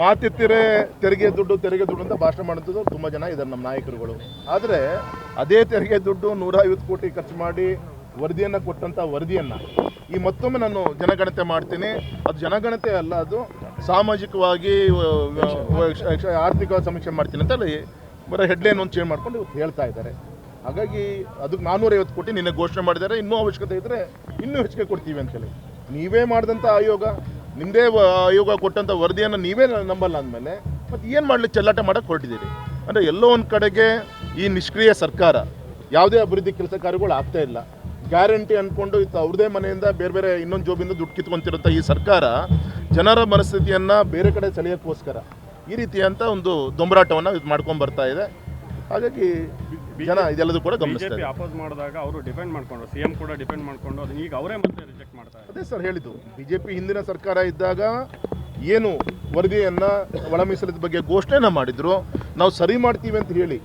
ಮಾತಿತ್ತಿರೆ ತೆರಿಗೆ ದುಡ್ಡು ತೆರಿಗೆ ದುಡ್ಡು ಅಂತ ಭಾಷಣ ಮಾಡುತ್ತಿದ್ದು ತುಂಬ ಜನ ಇದ್ದಾರೆ ನಮ್ಮ ನಾಯಕರುಗಳು. ಆದರೆ ಅದೇ ತೆರಿಗೆ ದುಡ್ಡು ನೂರ ಐವತ್ತು ಕೋಟಿ ಖರ್ಚು ಮಾಡಿ ವರದಿಯನ್ನು ಕೊಟ್ಟಂಥ ವರದಿಯನ್ನು ಈ ಮತ್ತೊಮ್ಮೆ ನಾನು ಜನಗಣತೆ ಮಾಡ್ತೀನಿ. ಅದು ಜನಗಣತೆ ಅಲ್ಲ, ಅದು ಸಾಮಾಜಿಕವಾಗಿ ಆರ್ಥಿಕ ಸಮೀಕ್ಷೆ ಮಾಡ್ತೀನಿ ಅಂತ ಹೇಳಿ ಬರೋ ಹೆಡ್ಲೈನ್ ಒಂದು ಚೇಂಜ್ ಮಾಡ್ಕೊಂಡು ಇವತ್ತು ಹೇಳ್ತಾ ಇದ್ದಾರೆ. ಹಾಗಾಗಿ ಅದಕ್ಕೆ ನಾನ್ನೂರೈವತ್ತು ಕೋಟಿ ನಿನ್ನೆ ಘೋಷಣೆ ಮಾಡಿದ್ದಾರೆ. ಇನ್ನೂ ಅವಶ್ಯಕತೆ ಇದ್ದರೆ ಇನ್ನೂ ಹೆಚ್ಚಿಗೆ ಕೊಡ್ತೀವಿ ಅಂತೇಳಿ ನೀವೇ ಮಾಡಿದಂಥ ಆಯೋಗ ನಿಮ್ಮದೇ ಆಯೋಗ ಕೊಟ್ಟಂಥ ವರದಿಯನ್ನು ನೀವೇ ನಂಬಲ್ಲ ಅಂದಮೇಲೆ, ಮತ್ತು ಏನು ಮಾಡಲಿ ಚೆಲ್ಲಾಟ ಮಾಡೋಕ್ಕೆ ಹೊರಟಿದ್ದೀರಿ ಅಂದರೆ ಎಲ್ಲೋ ಒಂದು ಕಡೆಗೆ ಈ ನಿಷ್ಕ್ರಿಯ ಸರ್ಕಾರ, ಯಾವುದೇ ಅಭಿವೃದ್ಧಿ ಕೆಲಸ ಕಾರ್ಯಗಳು ಆಗ್ತಾ ಇಲ್ಲ. ಗ್ಯಾರಂಟಿ ಅಂದ್ಕೊಂಡು ಇತ್ತು ಅವ್ರದೇ ಮನೆಯಿಂದ ಬೇರೆ ಬೇರೆ ಇನ್ನೊಂದು ಜೋಬಿಂದ ದುಡ್ಡು ಕಿತ್ಕೊಂತಿರೋಂಥ ಈ ಸರ್ಕಾರ, ಜನರ ಮನಸ್ಥಿತಿಯನ್ನು ಬೇರೆ ಕಡೆ ಸೆಳೆಯೋಕ್ಕೋಸ್ಕರ ಈ ರೀತಿಯಂಥ ಒಂದು ದೊಂಬರಾಟವನ್ನು ಇದು ಮಾಡ್ಕೊಂಡು ಬರ್ತಾ ಇದೆ. ಹಾಗಾಗಿ ಜನ ಇದೆಲ್ಲದೂ ಕೂಡ ಗಮನಿಸ್ತಾರೆ ಅಪೋಸ್ ಮಾಡಿದಾಗ ಅವರು ಡಿಪೆಂಡ್ ಮಾಡ್ಕೊಂಡ್ರು ಸಿಎಂ ಕೂಡ ಡಿಪೆಂಡ್ ಮಾಡ್ಕೊಂಡು ಅದನ್ನ ಈಗ ಅವರೇ ಮತ್ತೆ ರಿಜೆಕ್ಟ್ ಮಾಡ್ತಾರೆ ಅದೇ ಸರ್ ಹೇಳಿದ್ದು ಬಿಜೆಪಿ ಹಿಂದಿನ ಸರ್ಕಾರ ಇದ್ದಾಗ ಏನು ವರದಿಯನ್ನು ಒಳ ಮೀಸಲಿದ ಬಗ್ಗೆ ಘೋಷಣೆನ ಮಾಡಿದ್ರು. ನಾವು ಸರಿ ಮಾಡ್ತೀವಿ ಅಂತ ಹೇಳಿ.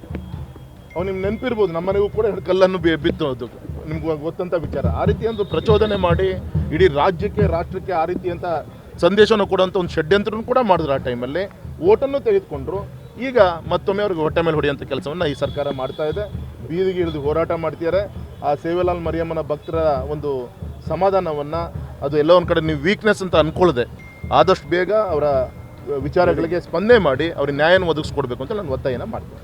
ಅವ್ನು ನಿಮ್ಗೆ ನೆನಪಿರ್ಬೋದು ನಮ್ಮನೆಗೂ ಕೂಡ ಎರಡು ಕಲ್ಲನ್ನು ಬಿತ್ತು ಅದು. ನಿಮ್ಗೆ ಗೊತ್ತಂತ ವಿಚಾರ. ಆ ರೀತಿ ಒಂದು ಪ್ರಚೋದನೆ ಮಾಡಿ ಇಡೀ ರಾಜ್ಯಕ್ಕೆ ರಾಷ್ಟ್ರಕ್ಕೆ ಆ ರೀತಿ ಅಂತ ಸಂದೇಶವನ್ನು ಕೊಡುವಂಥ ಒಂದು ಷಡ್ಯಂತ್ರನೂ ಕೂಡ ಮಾಡಿದ್ರು ಆ ಟೈಮಲ್ಲಿ ಓಟನ್ನು ತೆಗೆದುಕೊಂಡ್ರು. ಈಗ ಮತ್ತೊಮ್ಮೆ ಅವ್ರಿಗೆ ಹೊಟ್ಟೆ ಮೇಲೆ ಹೊಡೆಯುವಂಥ ಕೆಲಸವನ್ನು ಈ ಸರ್ಕಾರ ಮಾಡ್ತಾ ಇದೆ. ಬೀದಿಗೆ ಇಳಿದು ಹೋರಾಟ ಮಾಡ್ತಿದ್ದಾರೆ. ಆ ಸೇವೆಲಾಲ್ ಮರಿಯಮ್ಮನ ಭಕ್ತರ ಒಂದು ಸಮಾಧಾನವನ್ನು ಅದು ಎಲ್ಲ ಒಂದು ಕಡೆ ನೀವು ವೀಕ್ನೆಸ್ ಅಂತ ಅಂದ್ಕೊಳ್ಳದೆ ಆದಷ್ಟು ಬೇಗ ಅವರ ವಿಚಾರಗಳಿಗೆ ಸ್ಪಂದನೆ ಮಾಡಿ, ಅವ್ರಿಗೆ ನ್ಯಾಯನ ಒದಗಿಸ್ಕೊಡ್ಬೇಕು ಅಂತ ನಾನು ಒತ್ತಾಯನ ಮಾಡ್ತೀನಿ.